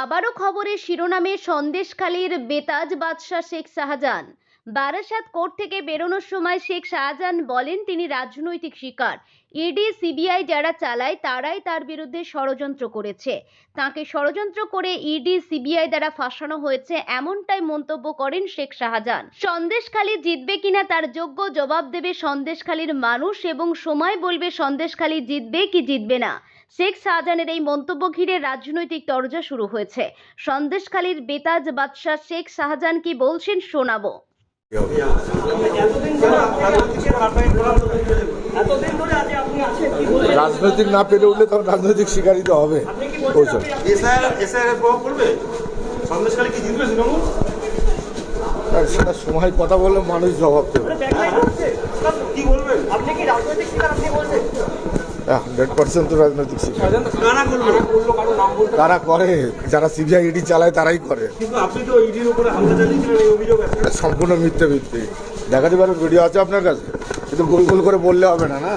আবারও খবরের শিরোনামে সন্দেশখালীর বেতাজ বাদশাহ শেখ শাহজাহান। বারাসাত কোর্ট থেকে বেরোনোর সময় শেখ শাহজাহান বলেন, তিনি রাজনৈতিক শিকার। ইডি সিবিআই যারা চালায়, তারাই তার বিরুদ্ধে ষড়যন্ত্র করেছে। তাকে ষড়যন্ত্র করে ইডি, সিবিআই দ্বারা ফাঁসানো হয়েছে, এমনটাই মন্তব্য করেন শেখ শাহজাহান। সন্দেশখালী জিতবে কিনা তার যোগ্য জবাব দেবে সন্দেশখালীর মানুষ এবং সময় বলবে সন্দেশখালী জিতবে কি জিতবে না। শেখ শাহজাহানের এই মন্তব্য ঘিরে রাজনৈতিক তরজা শুরু হয়েছে। সন্দেশখালীর বেতাজ বাদশাহ শেখ শাহজাহান কি বলছেন শোনাবো। রাজনৈতিক না পেরে উঠলে তখন রাজনৈতিক শিকারিত হবে। সেটা সময় কথা বললে মানুষ জবাব দেবে? কি বলবেন? আপনি কি রাজনৈতিক রাজনৈতিক শিক্ষা। তারা করে, যারা সিবিআই ইডি চালায় তারাই করে। সম্পূর্ণ মিথ্যে ভিত্তি দেখাতে পারো ভিডিও আছে আপনার কাছে। কিন্তু গোল গোল করে বললে হবে না না?